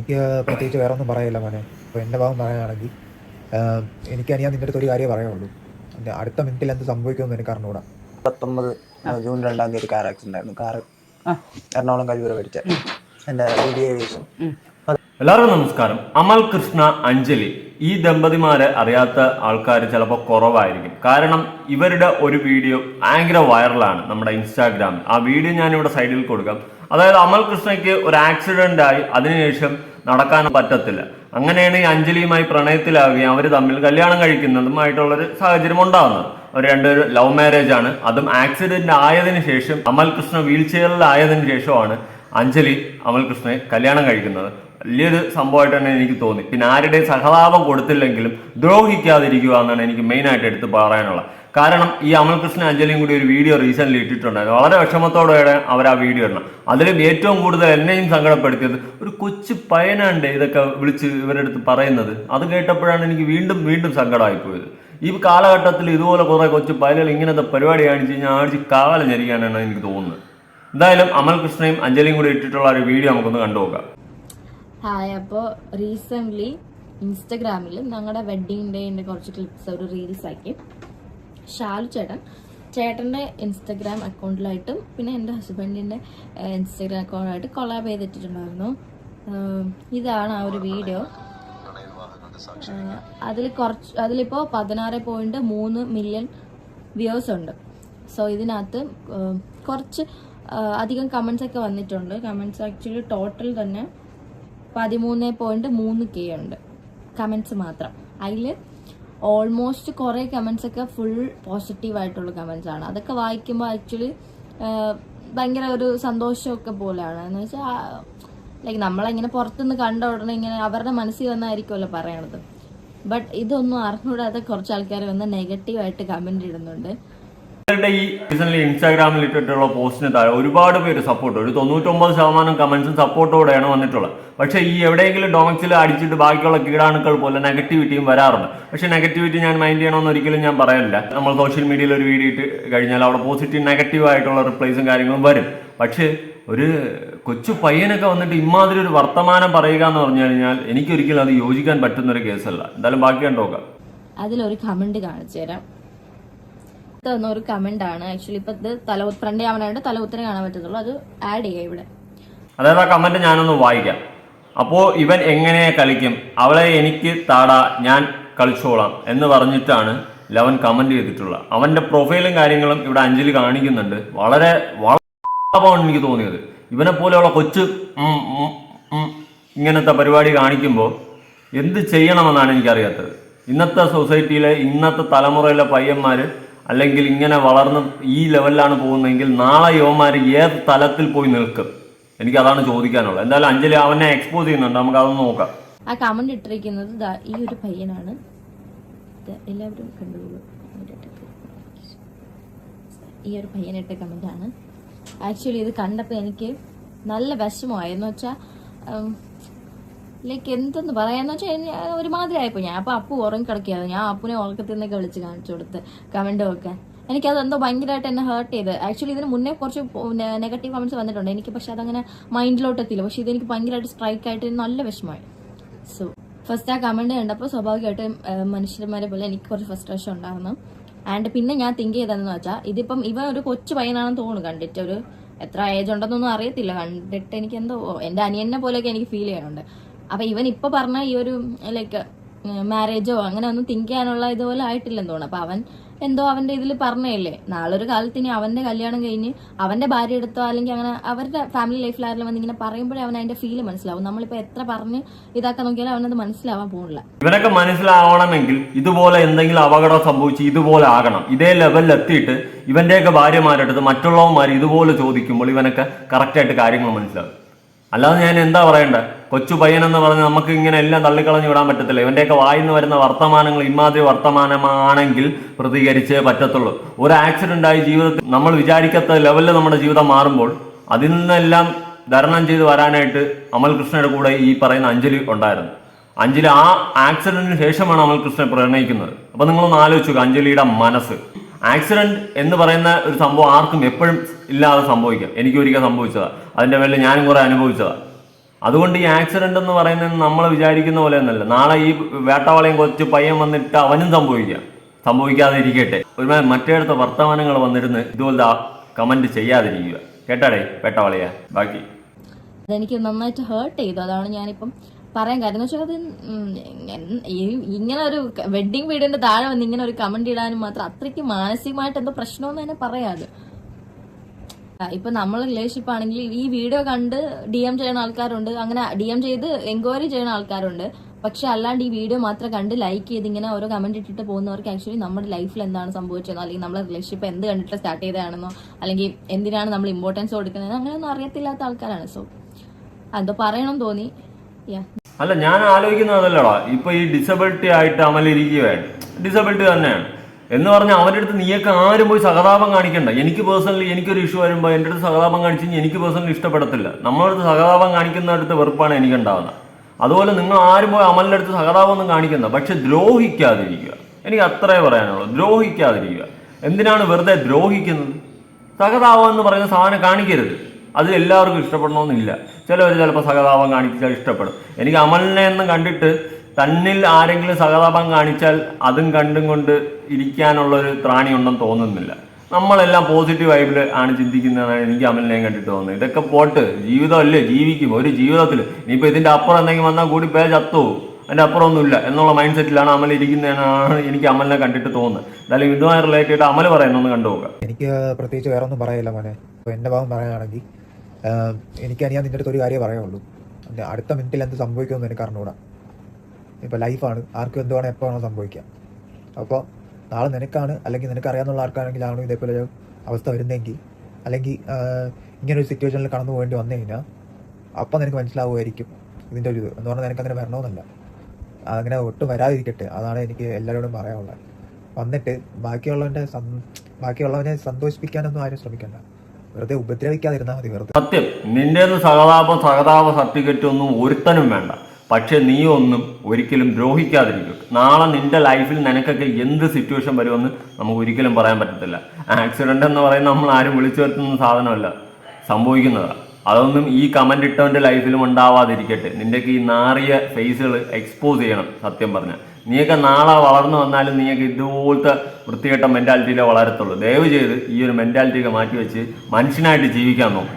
എനിക്ക് പ്രത്യേകിച്ച് വേറെ ഒന്നും പറയില്ല മോനെ. അപ്പോൾ എന്റെ ഭാഗം പറയുകയാണെങ്കിൽ ആഹ് എനിക്ക് അനിയാൻ നിന്റെ അടുത്ത് ഒരു കാര്യമേ പറയുള്ളൂ. അടുത്ത മിനിറ്റിൽ എന്ത് സംഭവിക്കുമെന്ന് എനിക്ക് അറിഞ്ഞുകൂടാ. പത്തൊമ്പത് ജൂൺ രണ്ടാം തീയതി കാർ ആക്സിഡന്റ് ആയിരുന്നു. കാർ എറണാകുളം കഴിവൂർ പഠിച്ച എന്റെ ഏവിയേഷൻ എല്ലാവർക്കും നമസ്കാരം. അമൽ കൃഷ്ണ അഞ്ജലി. ഈ ദമ്പതിമാരെ അറിയാത്ത ആൾക്കാർ ചിലപ്പോൾ കുറവായിരിക്കും. കാരണം ഇവരുടെ ഒരു വീഡിയോ ഭയങ്കര വൈറലാണ് നമ്മുടെ ഇൻസ്റ്റാഗ്രാമിൽ. ആ വീഡിയോ ഞാനിവിടെ ഇവിടെ സൈഡിൽ കൊടുക്കാം. അതായത് അമൽ കൃഷ്ണയ്ക്ക് ഒരു ആക്സിഡന്റ് ആയി. അതിനുശേഷം നടക്കാൻ പറ്റത്തില്ല. അങ്ങനെയാണ് ഈ അഞ്ജലിയുമായി പ്രണയത്തിലാവുകയും അവർ തമ്മിൽ കല്യാണം കഴിക്കുന്നതുമായിട്ടുള്ളൊരു സാഹചര്യം ഉണ്ടാകുന്നത് അവർ രണ്ടുപേരും ലവ് മാരേജ് ആണ്. അതും ആക്സിഡന്റ് ആയതിനു ശേഷം അമൽ കൃഷ്ണ വീൽ ചെയറിലായതിനു ശേഷമാണ് അഞ്ജലി അമൽ കൃഷ്ണയെ കല്യാണം കഴിക്കുന്നത്. വലിയൊരു സംഭവമായിട്ട് തന്നെ എനിക്ക് തോന്നി. പിന്നെ ആരുടെയും സഹതാപം കൊടുത്തില്ലെങ്കിലും ദ്രോഹിക്കാതിരിക്കുക എന്നാണ് എനിക്ക് മെയിനായിട്ട് എടുത്ത് പറയാനുള്ളത്. കാരണം ഈ അമൽകൃഷ്ണ അഞ്ജലിയും കൂടി ഒരു വീഡിയോ റീസെന്റ് ഇട്ടിട്ടുണ്ടായിരുന്നു. വളരെ വിഷമത്തോടെയാണ് അവർ ആ വീഡിയോ ഇടണം അതിലും ഏറ്റവും കൂടുതൽ എന്നെയും സങ്കടപ്പെടുത്തിയത് ഒരു കൊച്ചു പയനാണ്ട് ഇതൊക്കെ വിളിച്ച് ഇവരുടെ അടുത്ത് പറയുന്നത്. അത് കേട്ടപ്പോഴാണ് എനിക്ക് വീണ്ടും വീണ്ടും സങ്കടമായി പോയത് ഈ കാലഘട്ടത്തിൽ ഇതുപോലെ കുറെ കൊച്ചു പയലുകൾ ഇങ്ങനത്തെ പരിപാടി കാണിച്ച് കഴിഞ്ഞാൽ ആഴ്ച കാവലം ഞെരിക്കാനാണ് എനിക്ക് തോന്നുന്നത്. എന്തായാലും അമൽ കൃഷ്ണയും അഞ്ജലിയും കൂടി ഇട്ടിട്ടുള്ള ഒരു വീഡിയോ നമുക്കൊന്ന് കണ്ടുപോകാം ഹായ് അപ്പോൾ റീസെന്റ്ലി ഇൻസ്റ്റഗ്രാമിൽ ഞങ്ങളുടെ വെഡ്ഡിങ് ഡേന്റെ കുറച്ച് ക്ലിപ്സ് ഒരു റീൽസ് ആക്കി. ഷാലു ചേട്ടൻ. ചേട്ടന്റെ ഇൻസ്റ്റഗ്രാം അക്കൗണ്ടിലായിട്ടും പിന്നെ എന്റെ ഹസ്ബൻഡിന്റെ ഇൻസ്റ്റഗ്രാം അക്കൗണ്ടായിട്ട് കൊളാബ് ചെയ്തിട്ടുണ്ടായിരുന്നു. ഇതാണ് ആ ഒരു വീഡിയോ അതിൽ കുറച്ച് അതിലിപ്പോൾ പതിനാറ് പോയിന്റ് മൂന്ന് മില്യൺ വ്യൂസ് ഉണ്ട്. സോ ഇതിനകത്ത് കുറച്ച് അധികം കമൻസ് ഒക്കെ വന്നിട്ടുണ്ട്. കമൻസ് ആക്ച്വലി ടോട്ടൽ തന്നെ പതിമൂന്ന് പോയിന്റ് മൂന്ന് കെ ഉണ്ട്. കമൻസ് മാത്രം. അതിൽ ഓൾമോസ്റ്റ് കുറേ കമൻസ് ഒക്കെ ഫുൾ പോസിറ്റീവ് ആയിട്ടുള്ള കമൻസ് ആണ്. അതൊക്കെ വായിക്കുമ്പോൾ ആക്ച്വലി ഭയങ്കര ഒരു സന്തോഷമൊക്കെ പോലെയാണ്. എന്ന് വെച്ചാൽ ലൈക്ക് നമ്മളിങ്ങനെ പുറത്തുനിന്ന് കണ്ട ഉടനെ ഇങ്ങനെ അവരുടെ മനസ്സിൽ വന്നായിരിക്കുമല്ലോ പറയണത്. ബട്ട് ഇതൊന്നും അറിഞ്ഞൂടാതെ കുറച്ച് ആൾക്കാർ വന്ന് നെഗറ്റീവായിട്ട് കമന്റ് ഇടുന്നുണ്ട്. ഇവരുടെ ഈ റീസെന്റ് ഇൻസ്റ്റാഗ്രാമിൽ ഇട്ടിട്ടുള്ള പോസ്റ്റിന് താഴെ ഒരുപാട് പേര് സപ്പോർട്ട് ഒരു തൊണ്ണൂറ്റൊമ്പത് ശതമാനം കമന്റ്സും സപ്പോർട്ടോടെയാണ് വന്നിട്ടുള്ളത്. പക്ഷേ ഈ എവിടെയെങ്കിലും ഡൊമക്സിൽ അടിച്ചിട്ട് ബാക്കിയുള്ള കീടാണുക്കൾ പോലെ നെഗറ്റിവിറ്റിയും വരാറുണ്ട്. പക്ഷേ നെഗറ്റിവിറ്റി ഞാൻ മൈൻഡ് ചെയ്യണമെന്ന് ഒരിക്കലും ഞാൻ പറയില്ല നമ്മൾ സോഷ്യൽ മീഡിയയിൽ ഒരു വീഡിയോ ഇട്ട് കഴിഞ്ഞാൽ അവിടെ പോസിറ്റീവ് നെഗറ്റീവ് ആയിട്ടുള്ള റിപ്ലൈസും കാര്യങ്ങളും വരും. പക്ഷേ ഒരു കൊച്ചു പയ്യനൊക്കെ വന്നിട്ട് ഇമാതിരി ഒരു വർത്തമാനം പറയുക എന്ന് പറഞ്ഞു കഴിഞ്ഞാൽ എനിക്കൊരിക്കലും അത് യോജിക്കാൻ പറ്റുന്ന ഒരു കേസല്ല എന്തായാലും ബാക്കി കണ്ടോക്കാം അതിലൊരു കമന്റ് കാണിച്ചു തരാം ഇത് വന്ന ഒരു കമന്റ് ആണ്. ആക്ച്വലി ഇപ്പൊ ഇത് തല ഫ്രണ്ട് ക്യാമറയുടെ തല ഉത്തരം കാണാൻ പറ്റത്തുള്ളൂ. അത് ആഡ് ചെയ്യാം ഇവിടെ. അതായത് ആ കമന്റ് ഞാനൊന്ന് വായിക്കാം. അപ്പോ ഇവൻ എങ്ങനെ കളിക്കും? അവളെ എനിക്ക് താടാ ഞാൻ കളിച്ചോളാം എന്ന് പറഞ്ഞിട്ടാണ് ലവൻ കമന്റ് ചെയ്തിട്ടുള്ള അവന്റെ പ്രൊഫൈലും കാര്യങ്ങളും ഇവിടെ അഞ്ജലി കാണിക്കുന്നുണ്ട്. വളരെ വളരെ എനിക്ക് തോന്നിയത്. ഇവനെ പോലെയുള്ള കൊച്ചു ഇങ്ങനത്തെ പരിപാടി കാണിക്കുമ്പോൾ എന്ത് ചെയ്യണമെന്നാണ് എനിക്കറിയാത്തത്. ഇന്നത്തെ സൊസൈറ്റിയിലെ ഇന്നത്തെ തലമുറയിലെ പയ്യന്മാർ അല്ലെങ്കിൽ ഇങ്ങനെ വളർന്ന് ഈ ലെവലിലാണ് പോകുന്നതെങ്കിൽ നാളെ യുവമാർ ഏത് തലത്തിൽ പോയി നിൽക്കും? എനിക്ക് അതാണ് ചോദിക്കാനുള്ളത്. എന്തായാലും അഞ്ജലി അവനെ എക്സ്പോസ് ചെയ്യുന്നുണ്ട്. നമുക്ക് അതൊന്ന് നോക്കാം. ആ കമന്റ് ഇട്ടിരിക്കുന്നത് ഈ ഒരു പയ്യനാണ്. എല്ലാവരും കണ്ടുപോകും ഈ ഒരു പയ്യനിട്ട കമന്റ് ആണ്. ആക്ച്വലി ഇത് കണ്ടപ്പോൾ എനിക്ക് നല്ല വിഷമമായി എന്ന് വെച്ചാൽ ലൈക്ക് എന്തെന്ന് പറയാന്ന് വെച്ചാൽ ഒരുമാതിരി ആയിപ്പോ ഞാൻ. അപ്പൊ അപ്പു ഉറങ്ങി കിടക്കുകയായിരുന്നു ഞാൻ അപ്പുനെ ഉറക്കത്തിൽ നിന്നൊക്കെ വിളിച്ച് കാണിച്ചു കൊടുത്ത് കമന്റ് ഒക്കെ. എനിക്കത് എന്തോ ഭയങ്കരമായിട്ട് എന്നെ ഹേർട്ട് ചെയ്ത്. ആക്ച്വലി ഇതിന് മുന്നേ കുറച്ച് നെഗറ്റീവ് കമന്റ്സ് വന്നിട്ടുണ്ട്. എനിക്ക് പക്ഷെ അതങ്ങനെ മൈൻഡിലോട്ട് എത്തിയില്ല പക്ഷെ ഇതെനിക്ക് ഭയങ്കരമായിട്ട് സ്ട്രൈക്ക് ആയിട്ട് നല്ല വിഷമമായി. സോ ഫസ്റ്റ് ആ കമന്റ് കണ്ടപ്പോൾ സ്വാഭാവികമായിട്ടും മനുഷ്യന്മാരെ പോലെ എനിക്ക് കുറച്ച് ഫ്രസ്ട്രേഷൻ ഉണ്ടായിരുന്നു ആൻഡ് പിന്നെ ഞാൻ തിങ്ക് ചെയ്തതെന്ന് വെച്ചാൽ ഇതിപ്പം ഇവൻ ഒരു കൊച്ചു പയ്യനാണെന്ന് തോന്നുന്നു. കണ്ടിട്ട് ഒരു എത്ര ഏജ് ഉണ്ടെന്നൊന്നും അറിയത്തില്ല. കണ്ടിട്ട് എനിക്ക് എന്തോ എന്റെ അനിയനെ പോലെയൊക്കെ എനിക്ക് ഫീൽ ചെയ്യുന്നുണ്ട് അപ്പൊ ഇവൻ ഇപ്പൊ പറഞ്ഞ ഈ ഒരു ലൈക്ക് മാരേജോ അങ്ങനെ ഒന്നും തിങ്ക് ചെയ്യാനുള്ള ഇതുപോലെ ആയിട്ടില്ലെന്ന് തോന്നുന്നു. അപ്പൊ അവൻ എന്തോ അവന്റെ ഇതിൽ പറഞ്ഞല്ലേ നാളെ ഒരു കാലത്ത് ഇനി അവന്റെ കല്യാണം കഴിഞ്ഞ് അവന്റെ ഭാര്യ എടുത്തോ അല്ലെങ്കിൽ അങ്ങനെ അവരുടെ ഫാമിലി ലൈഫിലായാലും വന്ന് ഇങ്ങനെ പറയുമ്പോഴേ അവൻ അതിന്റെ ഫീൽ മനസ്സിലാവും. നമ്മളിപ്പോ എത്ര പറഞ്ഞ് ഇതാക്കാൻ നോക്കിയാലും അവനത് മനസ്സിലാവാൻ പോകുന്നില്ല ഇവനൊക്കെ മനസ്സിലാവണമെങ്കിൽ ഇതുപോലെ എന്തെങ്കിലും അപകടം സംഭവിച്ച് ഇതുപോലെ ആകണം. ഇതേ ലെവലിൽ എത്തിയിട്ട് ഇവന്റെയൊക്കെ ഭാര്യമാരെടുത്ത് മറ്റുള്ളവന്മാർ ഇതുപോലെ ചോദിക്കുമ്പോൾ ഇവനൊക്കെ കറക്റ്റായിട്ട് കാര്യങ്ങൾ മനസ്സിലാവും അല്ലാതെ ഞാൻ എന്താ പറയണ്ടേ? കൊച്ചു പയ്യനെന്ന് പറഞ്ഞ് നമുക്ക് ഇങ്ങനെ എല്ലാം തള്ളിക്കളഞ്ഞു വിടാൻ പറ്റത്തില്ല. ഇവന്റെയൊക്കെ വായിന്ന് വരുന്ന വർത്തമാനങ്ങൾ ഇമാതിരി വർത്തമാനമാണെങ്കിൽ പ്രതികരിച്ചേ പറ്റത്തുള്ളൂ. ഒരു ആക്സിഡന്റ് ആയി ജീവിതത്തിൽ നമ്മൾ വിചാരിക്കാത്ത ലെവലിൽ നമ്മുടെ ജീവിതം മാറുമ്പോൾ അതിൽ നിന്നെല്ലാം ധരണം ചെയ്ത് വരാനായിട്ട് അമൽ കൃഷ്ണയുടെ കൂടെ ഈ പറയുന്ന അഞ്ജലി ഉണ്ടായിരുന്നു. അഞ്ജലി ആ ആക്സിഡന്റിന് ശേഷമാണ് അമൽ കൃഷ്ണനെ പ്രണയിക്കുന്നത്. അപ്പൊ നിങ്ങളൊന്ന് ആലോചിച്ചു അഞ്ജലിയുടെ മനസ്സ്. ആക്സിഡന്റ് എന്ന് പറയുന്ന ഒരു സംഭവം ആർക്കും എപ്പോഴും ഇല്ലാതെ സംഭവിക്കാം. എനിക്ക് ഒരിക്കൽ സംഭവിച്ചതാ. അതിന്റെ പേരിൽ ഞാനും കുറെ അനുഭവിച്ചതാ. അതുകൊണ്ട് ഈ ആക്സിഡന്റ് എന്ന് പറയുന്നത് നമ്മൾ വിചാരിക്കുന്ന പോലെ ഒന്നല്ല. നാളെ ഈ വേട്ടവാളയും കൊച്ചു പയ്യൻ വന്നിട്ട് അവനും സംഭവിക്കാം. സംഭവിക്കാതെ ഇരിക്കട്ടെ. ഒരുമാതിരി മറ്റേടത്തെ വർത്തമാനങ്ങൾ വന്നിരുന്ന് ഇതുപോലത്തെ കമന്റ് ചെയ്യാതിരിക്കുക. കേട്ടാടേ വേട്ടവാളയാ? ബാക്കി. അതെനിക്ക് നന്നായിട്ട് ഹേർട്ട് ചെയ്തു. അതാണ് ഞാനിപ്പം പറയാൻ കാര്യം എന്ന് വെച്ചാൽ അത് ഇങ്ങനെ ഒരു വെഡിങ് വീഡിയോന്റെ താഴെ വന്ന് ഇങ്ങനെ ഒരു കമന്റ് ഇടാനും മാത്രം അത്രയ്ക്ക് മാനസികമായിട്ട് എന്തോ പ്രശ്നമെന്ന് തന്നെ പറയാത്. ഇപ്പൊ നമ്മൾ റിലേഷൻഷിപ്പ് ആണെങ്കിൽ ഈ വീഡിയോ കണ്ട് ഡി എം ചെയ്യുന്ന ആൾക്കാരുണ്ട് അങ്ങനെ ഡി എം ചെയ്ത് എൻക്വയറി ചെയ്യുന്ന ആൾക്കാരുണ്ട്. പക്ഷെ അല്ലാണ്ട് ഈ വീഡിയോ മാത്രം കണ്ട് ലൈക്ക് ചെയ്ത് ഇങ്ങനെ ഓരോ കമന്റ് ഇട്ടിട്ട് പോകുന്നവർക്ക് ആക്ച്വലി നമ്മുടെ ലൈഫിൽ എന്താണ് സംഭവിച്ചതെന്നോ അല്ലെങ്കിൽ നമ്മുടെ റിലേഷൻഷിപ്പ് എന്ത് കണ്ടിട്ട് സ്റ്റാർട്ട് ചെയ്തതാണെന്നോ അല്ലെങ്കിൽ എന്തിനാണ് നമ്മൾ ഇമ്പോർട്ടൻസ് കൊടുക്കുന്നത് അങ്ങനെയൊന്നും അറിയത്തില്ലാത്ത ആൾക്കാരാണ്. സോ എന്തോ പറയണം തോന്നി. അല്ല ഞാൻ ആലോചിക്കുന്നത് അതല്ലടാ. ഇപ്പൊ ഈ ഡിസബിലിറ്റി ആയിട്ട് അമലിരിക്കുകയാണ് ഡിസബിലിറ്റി തന്നെയാണ്. എന്ന് പറഞ്ഞാൽ അവരുടെ അടുത്ത് നീയൊക്കെ ആരും പോയി സഹതാപം കാണിക്കണ്ട. എനിക്ക് പേഴ്സണലി എനിക്കൊരു ഇഷ്യൂ വരുമ്പോൾ എന്റെ അടുത്ത് സഹതാപം കാണിച്ചു എനിക്ക് പേഴ്സണലി ഇഷ്ടപ്പെടത്തില്ല. നമ്മളടുത്ത് സഹതാപം കാണിക്കുന്ന അടുത്ത് വെറുപ്പാണ് എനിക്ക് ഉണ്ടാവുന്നത് അതുപോലെ നിങ്ങൾ ആരും പോയി അമലിന്റെ അടുത്ത് സഹതാപം ഒന്നും കാണിക്കണ്ട. പക്ഷെ ദ്രോഹിക്കാതിരിക്കുക. എനിക്ക് അത്രേ പറയാനുള്ളൂ. ദ്രോഹിക്കാതിരിക്കുക. എന്തിനാണ് വെറുതെ ദ്രോഹിക്കുന്നത്? സഹതാപം എന്ന് പറയുന്ന സാധനം കാണിക്കരുത്. അത് എല്ലാവർക്കും ഇഷ്ടപ്പെടണമെന്നില്ല. ചിലവർ ചിലപ്പോൾ സഹതാപം കാണിച്ചാൽ ഇഷ്ടപ്പെടും. എനിക്ക് അമലിനെ എന്ന് കണ്ടിട്ട് തന്നിൽ ആരെങ്കിലും സഹതാപം കാണിച്ചാൽ അതും കണ്ടും കൊണ്ട് ഇരിക്കാനുള്ളൊരു ത്രാണി ഉണ്ടെന്ന് തോന്നുന്നില്ല. നമ്മളെല്ലാം പോസിറ്റീവ് വൈബിൽ ആണ് ചിന്തിക്കുന്നതാണ് എനിക്ക് അമലിനെ കണ്ടിട്ട് തോന്നുന്നത്. ഇതൊക്കെ പോട്ട്. ജീവിതമല്ലേ? ജീവിക്കും. ഒരു ജീവിതത്തിൽ ഇനിയിപ്പോൾ ഇതിന്റെ അപ്പുറം എന്തെങ്കിലും വന്നാൽ കൂടി പേ ചത്തു? അതിന്റെ അപ്പുറമൊന്നുമില്ല. എന്നുള്ള മൈൻഡ് സെറ്റിലാണ് അമൽ ഇരിക്കുന്നതെന്നാണ് എനിക്ക് അമലിനെ കണ്ടിട്ട് തോന്നുന്നത്. എന്തായാലും ഇതുമായി റിലേറ്റഡ് അമൽ പറയുന്നൊന്ന് കണ്ടുപോകാം എനിക്ക് പ്രത്യേകിച്ച് വേറെ ഒന്നും പറയില്ല മോനെ. എന്റെ ഭാഗം പറയുകയാണെങ്കിൽ ആഹ് എനിക്ക് ഞാൻ നിന്റെ അടുത്ത് ഒരു കാര്യമേ പറയുള്ളൂ അടുത്ത മിനിറ്റിൽ എന്ത് സംഭവിക്കുമെന്ന് എനിക്ക് അറിഞ്ഞൂടാ ഇപ്പോൾ ലൈഫാണ് ആർക്കും എന്ത് വേണം എപ്പോൾ വേണം സംഭവിക്കാം. അപ്പോൾ നാളെ നിനക്കാണ് അല്ലെങ്കിൽ നിനക്ക് അറിയാവുന്ന ആർക്കാണെങ്കിലാണ് ഇതേപോലെ ഒരു അവസ്ഥ വരുന്നതെങ്കിൽ അല്ലെങ്കിൽ ഇങ്ങനൊരു സിറ്റുവേഷനിൽ കടന്നു പോകേണ്ടി വന്നു കഴിഞ്ഞാൽ അപ്പം നിനക്ക് മനസ്സിലാവുമായിരിക്കും ഇതിന്റെ ഒരു ഇത്. എന്ന് പറഞ്ഞാൽ നിനക്കങ്ങനെ വരണമെന്നല്ല. അങ്ങനെ ഒട്ടും വരാതിരിക്കട്ടെ. അതാണ് എനിക്ക് എല്ലാവരോടും പറയാനുള്ളത്. വന്നിട്ട് ബാക്കിയുള്ളവന്റെ ബാക്കിയുള്ളവനെ സന്തോഷിപ്പിക്കാനൊന്നും ആരും ശ്രമിക്കണ്ട. വെറുതെ ഉപദ്രവിക്കാതിരുന്നാൽ മതി വെറുതെ. സത്യം. നിന്റെ സഹതാപം സഹതാപ സർട്ടിഫിക്കറ്റ് ഒന്നും ഒരുത്തനും വേണ്ട. പക്ഷെ നീ ഒന്നും ഒരിക്കലും ദ്രോഹിക്കാതിരിക്കും. നാളെ നിന്റെ ലൈഫിൽ നിനക്കൊക്കെ എന്ത് സിറ്റുവേഷൻ വരുമെന്ന് നമുക്ക് ഒരിക്കലും പറയാൻ പറ്റത്തില്ല. ആക്സിഡന്റ് എന്ന് പറയുന്നത് നമ്മൾ ആരും വിളിച്ചു വരുത്തുന്ന സാധനമല്ല. സംഭവിക്കുന്നതാണ് അതൊന്നും ഈ കമന്റ് ഇട്ടവന്റെ ലൈഫിലും ഉണ്ടാവാതിരിക്കട്ടെ. നിന്റെ ഈ നാറിയ ഫേസുകൾ എക്സ്പോസ് ചെയ്യണം സത്യം പറഞ്ഞാൽ. നീയൊക്കെ നാളെ വളർന്നു വന്നാലും നീയൊക്കെ ഇതുപോലത്തെ വൃത്തികെട്ട മെന്റാലിറ്റിയിലേ വളരത്തുള്ളൂ. ദയവ് ചെയ്ത് ഈ ഒരു മെന്റാലിറ്റിയൊക്കെ മാറ്റി വെച്ച് മനുഷ്യനായിട്ട് ജീവിക്കാൻ നോക്കും.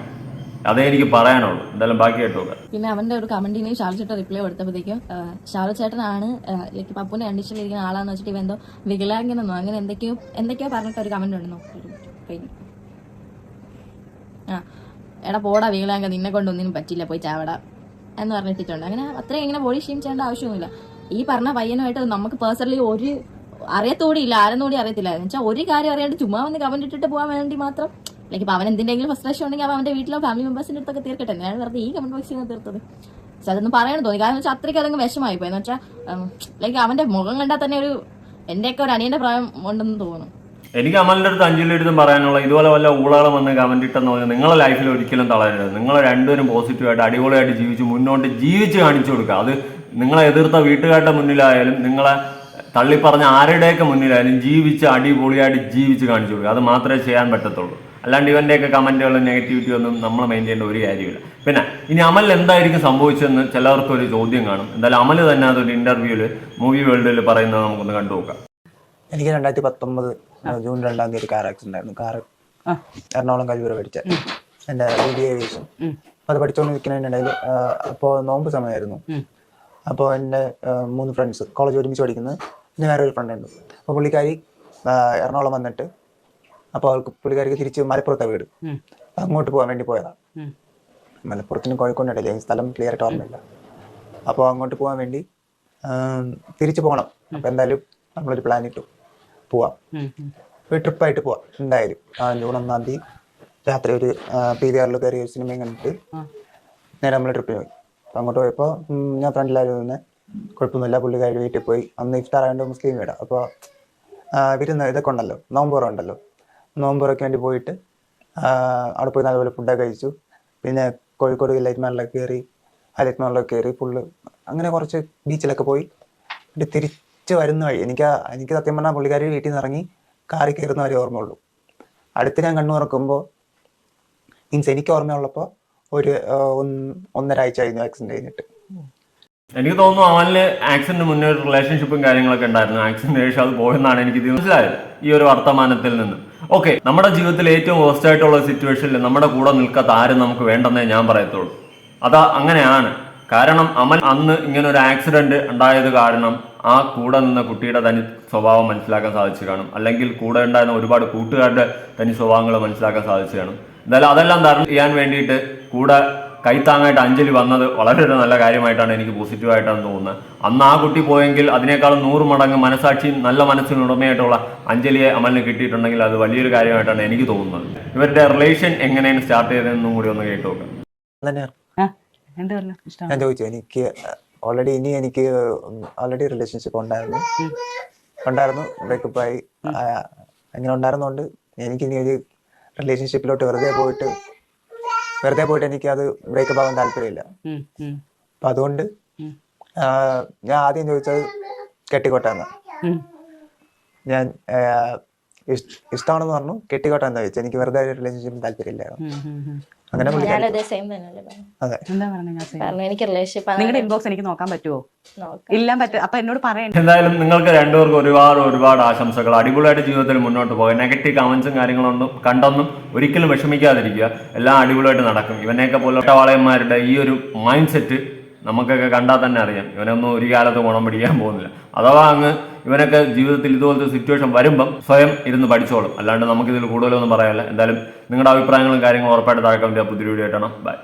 അതേ എനിക്ക് പറയാനുള്ളൂ. എന്തായാലും ബാക്കി കേട്ടോ പിന്നെ അവന്റെ ഒരു കമന്റിന് ഷാർജ് ചേട്ടൻ റിപ്ലൈ കൊടുത്തപ്പോഴത്തേക്കും ഷാർജ് ചേട്ടനാണ് ലൈക്ക് പപ്പുവിന്റെ കണ്ടീഷനിൽ ഇരിക്കുന്ന ആളാന്ന് വെച്ചിട്ട് ഇവ എന്തോ വികലാംഗനെന്നോ അങ്ങനെ എന്തൊക്കെയോ എന്തൊക്കെയോ പറഞ്ഞിട്ട് ഒരു കമന്റ് ഉണ്ട് നോക്കി ആ എടാ പോടാ വികലാംഗ നിന്നെ കൊണ്ടൊന്നിനും പറ്റില്ല പോയി ചാവടാ എന്ന് പറഞ്ഞിട്ടുണ്ട് അങ്ങനെ അത്രയും ഇങ്ങനെ ബോഡി ഷെയിം ചെയ്യേണ്ട ആവശ്യമൊന്നുമില്ല. ഈ പറഞ്ഞ പയ്യനുമായിട്ട് നമുക്ക് പേഴ്സണലി ഒരു അറിയത്തോടി ഇല്ല ആരെന്നോടി അറിയത്തില്ല. എന്ന് വെച്ചാൽ ഒരു കാര്യം അറിയാണ്ട് ചുമ്മാ വന്ന് കമന്റ് ഇട്ടിട്ട് പോകാൻ വേണ്ടി മാത്രം. ഇപ്പൊ അവൻ ഫസ്റ്റ് ഫ്രസ്ട്രേഷൻ ഉണ്ടെങ്കിൽ അവൻ അവന്റെ വീട്ടിലോ ഫാമിലി മെമ്പേഴ്സിന്റെ അടുത്തൊക്കെ തീർക്കട്ടെ. ഞാൻ വെറുതെ ഈ കമന്റ് ബോക്സിൽ നിന്ന് തീർത്തത്. പക്ഷെ അതൊന്നും പറയണം തോന്നി. കാരണം വെച്ചാൽ അത്രയ്ക്ക് അതങ്ങ് വിഷമായി പോയി. എന്ന് വെച്ചാൽ ലൈക്ക് അവന്റെ മുഖം കണ്ടാൽ തന്നെ ഒരു എന്റെയൊക്കെ ഒരു അനിയന്റെ പ്രായം ഉണ്ടെന്ന് തോന്നുന്നു എനിക്ക് അമലിന്റെ അടുത്ത് അഞ്ജലിയുടെ അടുത്തും പറയാനുള്ള ഇതുപോലെ വല്ല ഊളകളും വന്ന് കമന്റ് ഇട്ടെന്ന് പറഞ്ഞാൽ നിങ്ങളെ ലൈഫിൽ ഒരിക്കലും തളരരുത്. നിങ്ങൾ രണ്ടുപേരും പോസിറ്റീവായിട്ട് അടിപൊളിയായിട്ട് ജീവിച്ച് മുന്നോട്ട് ജീവിച്ച് കാണിച്ചു കൊടുക്കുക. അത് നിങ്ങളെ എതിർത്ത വീട്ടുകാരുടെ മുന്നിലായാലും നിങ്ങളെ തള്ളിപ്പറഞ്ഞ ആരുടെയൊക്കെ മുന്നിലായാലും ജീവിച്ച് അടിപൊളിയായിട്ട് ജീവിച്ച് കാണിച്ചു കൊടുക്കുക. അത് മാത്രമേ ചെയ്യാൻ പറ്റത്തുള്ളൂ. അല്ലാണ്ട് ഇവന്റെയൊക്കെ കമന്റുകളും നെഗറ്റിവിറ്റി ഒന്നും നമ്മൾ മെയിൻ ചെയ്യേണ്ട ഒരു കാര്യമില്ല. പിന്നെ ഇനി അമൽ എന്തായിരിക്കും സംഭവിച്ചതെന്ന് ചിലവർക്ക് ഒരു ചോദ്യം കാണും. എന്തായാലും അമൽ തന്നെ അതൊരു ഇന്റർവ്യൂവിൽ മൂവി വേൾഡിൽ പറയുന്നത് നമുക്കൊന്ന് കണ്ടുനോക്കാം എനിക്ക് രണ്ടായിരത്തി പത്തൊമ്പത് ജൂൺ രണ്ടാം തീയതി കാർ ആക്സിഡന്റ് ആയിരുന്നു. കാർ എറണാകുളം കഴിവൂർ പഠിച്ച എന്റെ ഡി ഏവിയേഷൻ അത് പഠിച്ചുകൊണ്ടിരിക്കുന്നതിനിടയിൽ അപ്പോൾ നോമ്പ് സമയമായിരുന്നു അപ്പോൾ എന്റെ മൂന്ന് ഫ്രണ്ട്സ് കോളേജ് ഒരുമിച്ച് പഠിക്കുന്നത് പിന്നെ വേറെ ഒരു ഫ്രണ്ട് ഉണ്ട്. അപ്പോൾ പുള്ളിക്കാരി എറണാകുളം വന്നിട്ട് അപ്പോൾ അവൾക്ക് പുള്ളിക്കാരിക്ക് തിരിച്ച് മലപ്പുറത്തെ വീട്. അങ്ങോട്ട് പോകാൻ വേണ്ടി പോയതാണ് മലപ്പുറത്തിന് കോഴിക്കോടിനിടയിൽ ഈ സ്ഥലം ക്ലിയർ ആയിട്ട് ഓർമ്മയില്ല. അപ്പോൾ അങ്ങോട്ട് പോകാൻ വേണ്ടി തിരിച്ച് പോകണം. അപ്പോൾ എന്തായാലും നമ്മളൊരു പ്ലാൻ ഇട്ടു. പോവാം. ഒരു ട്രിപ്പായിട്ട് പോവാം എന്തായാലും. ആ ജൂൺ ഒന്നാം തീയതി രാത്രി ഒരു പി വി ആറിൽ കയറി ഒരു സിനിമയും കണ്ടിട്ട് നേരെ നമ്മൾ ട്രിപ്പിന് പോയി. അപ്പം അങ്ങോട്ട് പോയപ്പോൾ ഞാൻ ഫ്രണ്ടിലായിരുന്നു നിന്ന്. കുഴപ്പമൊന്നുമില്ല പുള്ളിക്കാരി വീട്ടിൽ പോയി. അന്ന് ഇഫ്താർ ആയതുകൊണ്ട് മുസ്ലിം വീടാണ് അപ്പോൾ വിരുന്ന് ഇതൊക്കെ ഉണ്ടല്ലോ നോമ്പുറ ഉണ്ടല്ലോ. നോമ്പുറയ്ക്ക് വേണ്ടി പോയിട്ട് അവിടെ പോയി നല്ലപോലെ ഫുഡൊക്കെ കഴിച്ചു. പിന്നെ കോഴിക്കോട് ലൈറ്റ് മാളിലൊക്കെ കയറി ലൈറ്റ് മാളിലൊക്കെ കയറി ഫുള്ള് അങ്ങനെ കുറച്ച് ബീച്ചിലൊക്കെ പോയി. എന്നിട്ട് തിരിച്ച് വരുന്ന വഴി എനിക്ക് എനിക്ക് സത്യം പറഞ്ഞാൽ പുള്ളിക്കാരി വീട്ടിൽ നിന്ന് ഇറങ്ങി കാറി കയറുന്ന വരെ ഓർമ്മയുള്ളൂ. അടുത്ത് ഞാൻ കണ്ണു തുറക്കുമ്പോൾ മീൻസ് എനിക്ക് ഓർമ്മയുള്ളപ്പോൾ ഒരു ആ, ഒന്ന്- ഒന്നര ആഴ്ച കഴിഞ്ഞു ആക്സിഡന്റ് കഴിഞ്ഞിട്ട്. എനിക്ക് തോന്നുന്നു അവനിൽ ആക്സിഡന്റ് മുന്നേ ഒരു റിലേഷൻഷിപ്പും കാര്യങ്ങളൊക്കെ ഉണ്ടായിരുന്നു. ആക്സിഡന്റ് ശേഷം അത് പോയെന്നാണ് എനിക്ക് മനസ്സിലായത്. ഈ ഒരു വർത്തമാനത്തിൽ നിന്ന്. ഓക്കെ നമ്മുടെ ജീവിതത്തിൽ ഏറ്റവും വേസ്റ്റ് ആയിട്ടുള്ള സിറ്റുവേഷനിൽ നമ്മുടെ കൂടെ നിൽക്കാത്ത ആരും നമുക്ക് വേണ്ടെന്നേ ഞാൻ പറയത്തുള്ളൂ. അതാ അങ്ങനെയാണ്. കാരണം അമൽ അന്ന് ഇങ്ങനെ ഒരു ആക്സിഡന്റ് ഉണ്ടായത് കാരണം ആ കൂടെ നിന്ന കുട്ടിയുടെ തനി സ്വഭാവം മനസ്സിലാക്കാൻ സാധിച്ചു കാണും. അല്ലെങ്കിൽ കൂടെ ഉണ്ടായിരുന്ന ഒരുപാട് കൂട്ടുകാരുടെ തനി സ്വഭാവങ്ങൾ മനസ്സിലാക്കാൻ സാധിച്ചു കാണും. എന്തായാലും അതെല്ലാം തരണം ചെയ്യാൻ വേണ്ടിയിട്ട് കൂടെ കൈത്താങ്ങായിട്ട് അഞ്ജലി വന്നത് വളരെ ഒരു നല്ല കാര്യമായിട്ടാണ് എനിക്ക് പോസിറ്റീവായിട്ടാണ് തോന്നുന്നത്. അന്ന് ആ കുട്ടി പോയെങ്കിൽ അതിനേക്കാളും നൂറ് മടങ്ങ് മനസാക്ഷിയും നല്ല മനസ്സിന് ഉടമയായിട്ടുള്ള അഞ്ജലിയെ അമലിന് കിട്ടിയിട്ടുണ്ടെങ്കിൽ അത് വലിയൊരു കാര്യമായിട്ടാണ് എനിക്ക് തോന്നുന്നത്. ഇവരുടെ റിലേഷൻ എങ്ങനെയാണ് സ്റ്റാർട്ട് ചെയ്തതെന്നും കൂടി ഒന്ന് കേട്ടു ഞാൻ ചോദിച്ചു എനിക്ക് ഓൾറെഡി ഇനി എനിക്ക് ഓൾറെഡി റിലേഷൻഷിപ്പ് ഉണ്ടായിരുന്നു. ഉണ്ടായിരുന്നു ബ്രേക്കപ്പ് ആയി. ആ, അങ്ങനെ ഉണ്ടായിരുന്നോണ്ട് എനിക്ക് ഇനി ഒരു റിലേഷൻഷിപ്പിലോട്ട് വെറുതെ പോയിട്ട് വെറുതെ പോയിട്ട് എനിക്ക് അത് ബ്രേക്കപ്പ് ആവാൻ താല്പര്യമില്ല. അപ്പൊ അതുകൊണ്ട് ഞാൻ ആദ്യം ചോദിച്ചത് കെട്ടിക്കോട്ടെന്ന്. ഞാൻ ഇഷ്ടമാണെന്ന് പറഞ്ഞു കെട്ടിക്കോട്ടെന്ന് ചോദിച്ചു എനിക്ക് വെറുതെ റിലേഷൻഷിപ്പിൽ താല്പര്യമില്ലായിരുന്നു. അങ്ങനെ എനിക്ക് റിലേഷൻഷിപ്പ് നിങ്ങളുടെ ഇൻബോക്സ് എനിക്ക് നോക്കാൻ പറ്റുമോ നോക്കാം. ഇല്ലാൻ പറ്റും അപ്പൊ എന്നോട് പറയണ്ട. എന്തായാലും നിങ്ങൾക്ക് രണ്ടുപേർക്കും ഒരുപാട് ഒരുപാട് ആശംസകൾ. അടിപൊളിയായിട്ട് ജീവിതത്തിൽ മുന്നോട്ട് പോകുക നെഗറ്റീവ് കമന്റ്സും കാര്യങ്ങളൊന്നും കണ്ടൊന്നും ഒരിക്കലും വിഷമിക്കാതിരിക്കുക. എല്ലാം അടിപൊളിയായിട്ട് നടക്കും. ഇവനെയൊക്കെ പോലെ വാളയന്മാരുടെ ഈ ഒരു മൈൻഡ് സെറ്റ് നമുക്കൊക്കെ കണ്ടാൽ തന്നെ അറിയാം. ഇവനൊന്നും ഒരു കാലത്ത് ഗുണം പിടിക്കാൻ പോകുന്നില്ല. അഥവാ അങ്ങ് ഇവനൊക്കെ ജീവിതത്തിൽ ഇതുപോലത്തെ സിറ്റുവേഷൻ വരുമ്പം സ്വയം ഇരുന്ന് പഠിച്ചോളും. അല്ലാണ്ട് നമുക്കിതിൽ കൂടുതലൊന്നും പറയാനില്ല. എന്തായാലും നിങ്ങളുടെ അഭിപ്രായങ്ങളും കാര്യങ്ങളും ഉറപ്പായിട്ട് താഴെ കമന്റ് പുതിയ വീഡിയോ ആയിട്ടാണ് ബൈ